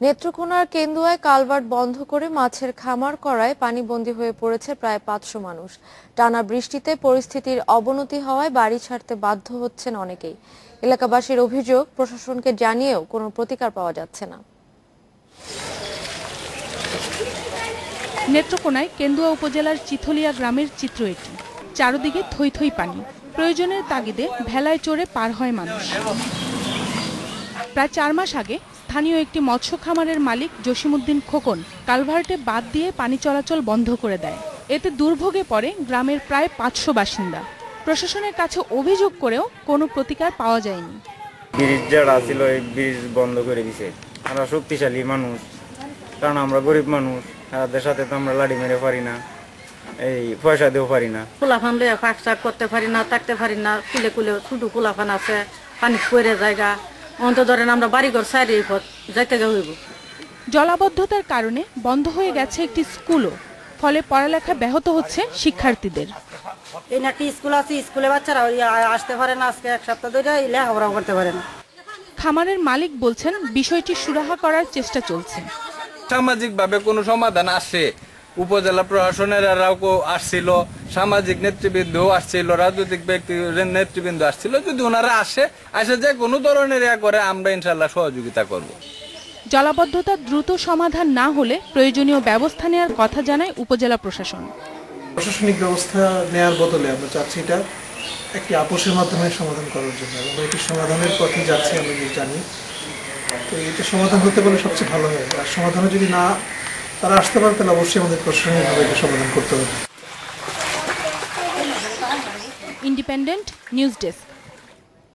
নেত্রকোনার কেন্দুয়ায় কালভার্ট বন্ধ করে মাছের খামার করায় পানিবন্দী হয়ে পড়েছে প্রায় পাঁচশো মানুষ। টানা বৃষ্টিতে পরিস্থিতির অবনতি হওয়ায় বাড়ি ছাড়তে বাধ্য হচ্ছেন অনেকেই। এলাকাবাসীর অভিযোগ, প্রশাসনকে জানিয়েও কোনো প্রতিকার পাওয়া যাচ্ছে না। নেত্রকোনায় কেন্দুয়া উপজেলার চিথলিয়া গ্রামের চিত্র এটি। চারদিকে থই থই পানি। প্রয়োজনের তাগিদে ভেলায় চড়ে পার হয় মানুষ। প্রায় চার মাস আগে স্থানীয় একটি মৎস্য খামারের মালিক জসিমউদ্দিন খোকন কালভার্টে বাদ দিয়ে পানি চলাচল বন্ধ করে দেয়। এতে দুর্ভোগে পড়ে গ্রামের প্রায় পাঁচশো বাসিন্দা। প্রশাসনের কাছে অভিযোগ করেও কোনো প্রতিকার পাওয়া যায়নি। ব্রিজ যারা ছিল এই ব্রিজ বন্ধ করে দিছে। আমরা শক্তিশালী মানুষ কারণ আমরা গরিব মানুষ তাদের সাথে তো আমরা লাড়ি মেরে পারি না এই পয়সা দিয়েও পারি না। কুলাফান লইয়া ফাঁক করতে পারি না থাকতে পারি না কুলে কুলে ছোট কুলাফান আছে পানি পড়ে জায়গা। অন্ত ধরেন আমরা বাড়িঘর এই পথ যাইতে গা হইব। জলাবদ্ধতার কারণে বন্ধ হয়ে গেছে একটি স্কুলও ফলে পড়ালেখা ব্যাহত হচ্ছে শিক্ষার্থীদের। এই না একটা স্কুল আছে স্কুলে বাচ্চারা আসতে পারে না আজকে এক সপ্তাহ ধরে করতে পারে না। খামারের মালিক বলছেন বিষয়টি সুরাহা করার চেষ্টা চলছে। সামাজিকভাবে কোনো সমাধান আসে উপজেলা প্রশাসনেরাও আসছিল সামাজিক নেতৃবৃন্দও আসছিল রাজনৈতিক ব্যক্তি নেতৃবৃন্দ আসছিল। যদি ওনারা আসে আসে যে কোনো ধরনের ইয়া করে আমরা ইনশাল্লাহ সহযোগিতা করব। জলাবদ্ধতা দ্রুত সমাধান না হলে প্রয়োজনীয় ব্যবস্থা নেওয়ার কথা জানায় উপজেলা প্রশাসন। প্রশাসনিক ব্যবস্থা নেওয়ার বদলে আমরা চাচ্ছি এটা একটি আপোষের মাধ্যমে সমাধান করার জন্য। এবং এটি সমাধানের পথে যাচ্ছি আমরা জানি। তো এটা সমাধান হতে পারলে সবচেয়ে ভালো হয়। আর সমাধানে যদি না তারা আসতে পারে তাহলে অবশ্যই আমাদের প্রশাসনিকভাবে সমাধান করতে হবে। Independent news desk